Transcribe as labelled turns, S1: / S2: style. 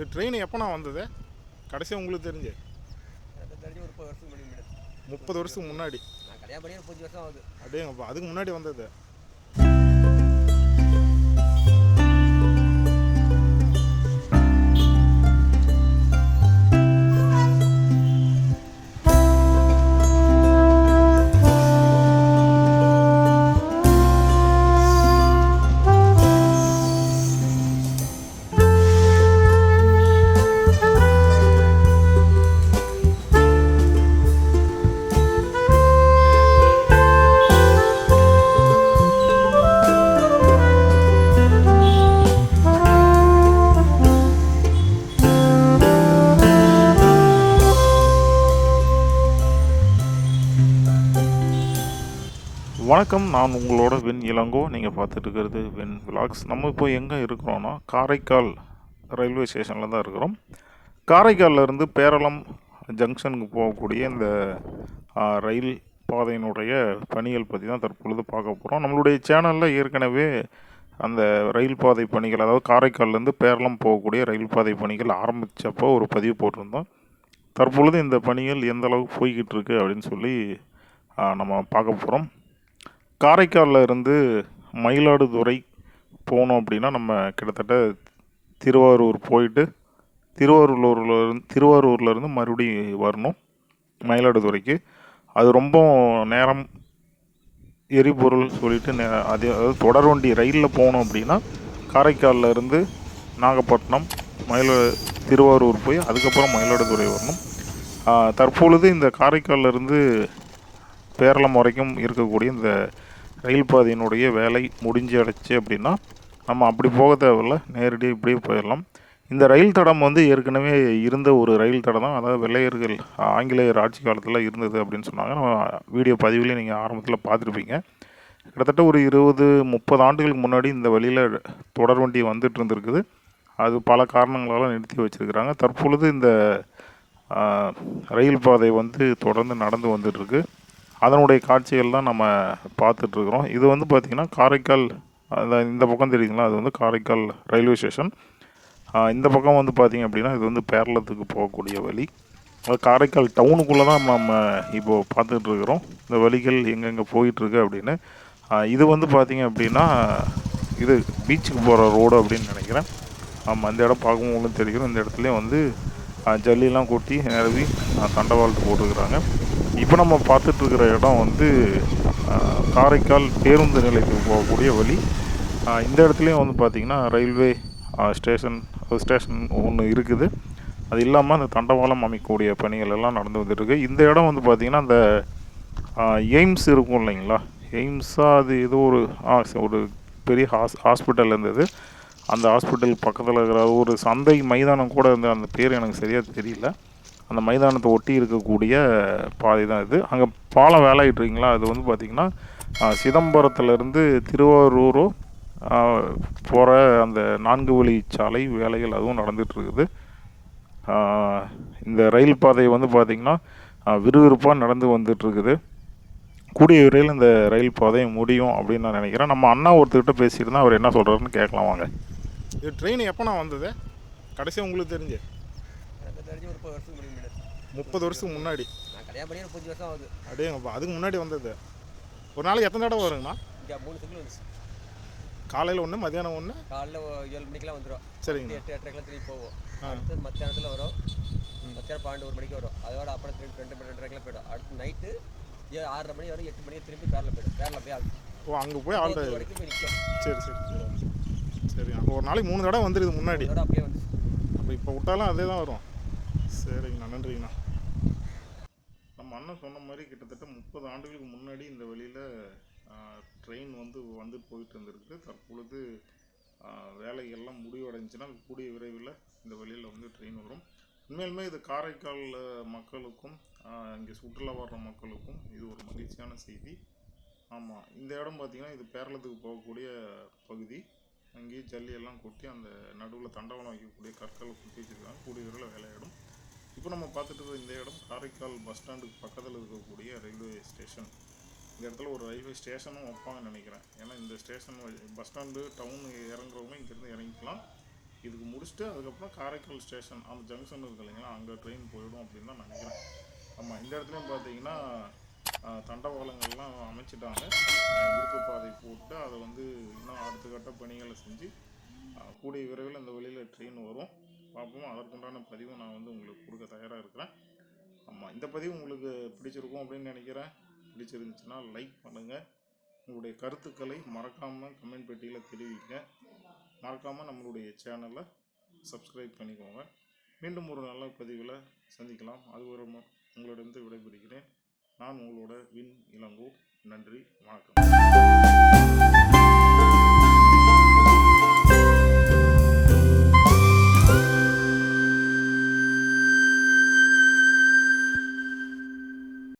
S1: இது ட்ரெயின் எப்போண்ணா வந்தது? கடைசியாக உங்களுக்கு தெரிஞ்சு?
S2: தெரிஞ்சு ஒரு முப்பது வருஷத்துக்கு முன்னாடி. முன்னாடி.
S1: முப்பது வருஷத்துக்கு முன்னாடி
S2: நான் கல்யாணம் பண்ணி முப்பது வருஷம் ஆகுது.
S1: அப்படியேங்கப்பா அதுக்கு முன்னாடி வந்தது? வணக்கம். நான் உங்களோட வெண் இளங்கோ. நீங்கள் பார்த்துட்டு இருக்கிறது வெண் விலாக்ஸ் நம்ம இப்போ எங்கே இருக்கிறோன்னா காரைக்கால் ரயில்வே ஸ்டேஷனில் தான் இருக்கிறோம். காரைக்கால்ல இருந்து பேரளம் ஜங்ஷனுக்கு போகக்கூடிய இந்த ரயில் பாதையினுடைய பணிகள் பற்றி தான் தற்பொழுது பார்க்க போகிறோம் நம்மளுடைய சேனலில் ஏற்கனவே அந்த ரயில் பாதை பணிகள் அதாவது காரைக்கால்லேருந்து பேரளம் போகக்கூடிய ரயில் பாதை பணிகள் ஆரம்பித்தப்போ ஒரு பதிவு போட்டிருந்தோம். தற்பொழுது இந்த பணிகள் எந்த அளவுக்கு போய்கிட்டு இருக்கு அப்படின்னு சொல்லி நம்ம பார்க்க போகிறோம் காரைக்காலில் இருந்து மயிலாடுதுறை போனோம் அப்படின்னா நம்ம கிட்டத்தட்ட திருவாரூர் போயிட்டு திருவாரூரில் இருந்து திருவாரூர்லேருந்து மறுபடியும் வரணும் மயிலாடுதுறைக்கு. அது ரொம்ப நேரம் எரிபொருள் சொல்லிட்டு நே அது அதாவது தொடர்வண்டி ரயிலில் போனோம் அப்படின்னா காரைக்காலில் இருந்து நாகப்பட்டினம் மயில திருவாரூர் போய் அதுக்கப்புறம் மயிலாடுதுறை வரணும். தற்பொழுது இந்த காரைக்காலில் இருந்து பேரளம் வரைக்கும் இருக்கக்கூடிய இந்த ரயில் பாதையினுடைய வேலை முடிஞ்சடைச்சு அப்படின்னா நம்ம அப்படி போக தேவையில்ல. நேரடியாக இப்படியே போயிடலாம். இந்த ரயில் தடம் வந்து ஏற்கனவே இருந்த ஒரு ரயில் தடம் தான். அதாவது வெள்ளையர்கள் ஆங்கிலேயர் ஆட்சி காலத்தில் இருந்தது அப்படின்னு சொன்னாங்க. நம்ம வீடியோ பதிவுலேயே நீங்கள் ஆரம்பத்தில் பார்த்துருப்பீங்க. கிட்டத்தட்ட ஒரு இருபது முப்பது ஆண்டுகளுக்கு முன்னாடி இந்த வழியில் தொடர் வண்டி வந்துட்டு இருந்திருக்குது. அது பல காரணங்களால் நிறுத்தி வச்சிருக்கிறாங்க. தற்பொழுது இந்த ரயில் பாதை வந்து தொடர்ந்து நடந்து வந்துட்டுருக்கு அதனுடைய காட்சிகள் தான் நம்ம பார்த்துட்ருக்குறோம். இது வந்து பார்த்திங்கன்னா காரைக்கால் அந்த இந்த பக்கம் தெரியுதுங்களா? அது வந்து காரைக்கால் ரயில்வே ஸ்டேஷன். இந்த பக்கம் வந்து பார்த்திங்க அப்படின்னா இது வந்து பேரளத்துக்கு போகக்கூடிய வழி. காரைக்கால் டவுனுக்குள்ளே தான் நம்ம இப்போது பார்த்துட்ருக்குறோம். இந்த வழிகள் எங்கெங்கே போயிட்டுருக்கு அப்படின்னு. இது வந்து பார்த்திங்க அப்படின்னா இது பீச்சுக்கு போகிற ரோடு அப்படின்னு நினைக்கிறேன். ஆமாம் இந்த இடம் பார்க்கவும் உங்களுக்கு தெரியும். இந்த இடத்துலையும் வந்து ஜல்லிலாம் கொட்டி நிரவி தண்டவாளத்து போட்டுருக்குறாங்க. இப்போ நம்ம பார்த்துட்ருக்கிற இடம் வந்து காரைக்கால் பேருந்து நிலையத்துக்கு போகக்கூடிய வழி. இந்த இடத்துலையும் வந்து பார்த்திங்கன்னா ரயில்வே ஸ்டேஷன் ஸ்டேஷன் ஒன்று இருக்குது. அது இல்லாமல் அந்த தண்டவாளம் அமைக்கக்கூடிய பணிகள் எல்லாம் நடந்து வந்துருக்கு இந்த இடம் வந்து பார்த்திங்கன்னா அந்த எய்ம்ஸ் இருக்கும் இல்லைங்களா? எய்ம்ஸாக அது ஏதோ ஒரு ஒரு பெரிய ஹாஸ் ஹாஸ்பிட்டல் இருந்தது. அந்த ஹாஸ்பிட்டல் பக்கத்தில் இருக்கிற ஒரு சந்தை மைதானம் கூட இருந்த அந்த பேர் எனக்கு சரியாக தெரியல. அந்த மைதானத்தை ஒட்டி இருக்கக்கூடிய பாதை தான் இது. அங்கே பாலம் வேலையிட்டு இருக்கீங்களா அது வந்து பார்த்திங்கன்னா சிதம்பரத்துலேருந்து திருவாரூரோ போகிற அந்த நான்கு வழி சாலை வேலைகள் அதுவும் நடந்துட்டு இருக்குது ஆஹ் இந்த ரயில் பாதை வந்து பார்த்திங்கன்னா விறுவிறுப்பாக நடந்து வந்துட்டு இருக்குது கூடிய விரைவில் இந்த ரயில் பாதை முடியும் அப்படின்னு நான் நினைக்கிறேன். நம்ம அண்ணா ஒருத்தர்கிட்ட பேசியிருந்தா அவர் என்ன சொல்கிறாருன்னு கேட்கலாம் வாங்க. இது ட்ரெயின் எப்போண்ணா வந்தது? கடைசியாக உங்களுக்கு தெரிஞ்சு.
S2: தெரிஞ்சு ஒரு முன்னாடி.
S1: முப்பது வருஷத்துக்கு முன்னாடி.
S2: நான் கல்யாணம் பண்ணி முப்பது வருஷம் ஆகுது.
S1: அப்படியேங்கப்பா அதுக்கு முன்னாடி வந்தது. ஒரு நாளைக்கு எத்தனை தடவை வருங்கண்ணா
S2: இங்கே மூணு சிங்கிள் வந்துச்சு.
S1: காலையில் ஒன்று மதியானம் ஒன்று
S2: காலைல ஏழு மணிக்கெலாம் வந்துடும்
S1: சரிங்கண்ணா
S2: எட்டு எட்டரைக்கெலாம் திரும்பி போவோம். அடுத்து மத்தியானத்தில் வரும். மத்தியானம் பன்னெண்டு ஒரு மணிக்கு வரும். அதோட அப்புறம் திரும்பி ரெண்டு மணி ரெண்டரைக்கெலாம் போயிடும். அடுத்து நைட்டு ஏ ஆறரை மணி வரும் எட்டு மணிக்கு திரும்பி பேரில் போயிடும். பேரில் போய் ஆகும்
S1: ஓ அங்கே போய்
S2: போகிறது வரைக்கும் போய் நிற்கும்
S1: சரி சரி. சரி அப்போ ஒரு நாளைக்கு மூணு தடவை வந்துடுது முன்னாடி.
S2: அப்படியே வந்துச்சு
S1: அப்போ இப்போ விட்டாலும் அதே தான் வரும். சரிங்கண்ணா நன்றிங்கண்ணா. அண்ணன் சொன்ன மாதிரி கிட்டத்தட்ட முப்பது ஆண்டுகளுக்கு முன்னாடி இந்த வழியில் ட்ரெயின் வந்து வந்துட்டு போயிட்டு இருந்திருக்கு. தற்பொழுது வேலைகள்லாம் முடிவடைஞ்சுன்னா கூடிய விரைவில் இந்த வழியில் வந்து ட்ரெயின் வரும். உண்மையிலுமே இது காரைக்கால் மக்களுக்கும் இங்கே சுற்றுலா வர்ற மக்களுக்கும் இது ஒரு மகிழ்ச்சியான செய்தி. ஆமாம் இந்த இடம் பார்த்திங்கன்னா இது பேரளத்துக்கு போகக்கூடிய பகுதி. அங்கேயும் ஜல்லி எல்லாம் கொட்டி அந்த நடுவில் தண்டவாளம் வைக்கக்கூடிய கற்களை கொட்டி வச்சுருக்காங்க. கூடிய விரைவில் வேலை இப்போ நம்ம பார்த்துட்டு இந்த இடம் காரைக்கால் பஸ் ஸ்டாண்டுக்கு பக்கத்தில் இருக்கக்கூடிய ரயில்வே ஸ்டேஷன். இந்த இடத்துல ஒரு ரயில்வே ஸ்டேஷனும் வைப்பாங்கன்னு நினைக்கிறேன். ஏன்னா இந்த ஸ்டேஷன் பஸ் ஸ்டாண்டு டவுன் இறங்குறவங்க இங்கேருந்து இறங்கிக்கலாம். இதுக்கு முடிச்சுட்டு அதுக்கப்புறம் காரைக்கால் ஸ்டேஷன் அந்த ஜங்ஷன் இருக்கு இல்லைங்களா அங்கே ட்ரெயின் போயிடும் அப்படின்னு தான் நினைக்கிறேன். ஆமாம் இந்த இடத்துலையும் பார்த்தீங்கன்னா தண்டவாளங்கள்லாம் அமைச்சிட்டாங்க. ஆஹ், இருப்பு பாதை போட்டு அதை வந்து இன்னும் அடுத்த கட்ட பணிகளை செஞ்சு கூடிய விரைவில் இந்த வழியில் ட்ரெயின் வரும். பார்ப்போம். அதற்குண்டான பதிவும் நான் வந்து உங்களுக்கு கொடுக்க தயாராக இருக்கிறேன். ஆமாம் இந்த பதிவு உங்களுக்கு பிடிச்சிருக்கும் அப்படின்னு நினைக்கிறேன். பிடிச்சிருந்துச்சுன்னா லைக் பண்ணுங்கள் உங்களுடைய கருத்துக்களை மறக்காமல் கமெண்ட் பெட்டியில் தெரிவிங்க. மறக்காமல் நம்மளுடைய சேனலை சப்ஸ்கிரைப் பண்ணிக்கோங்க. மீண்டும் ஒரு நல்ல பதிவில் சந்திக்கலாம். அது ஒரு உங்களிடமிருந்து விடைபெறுகிறேன். நான் உங்களோட வின் இளங்கோ. நன்றி வணக்கம்.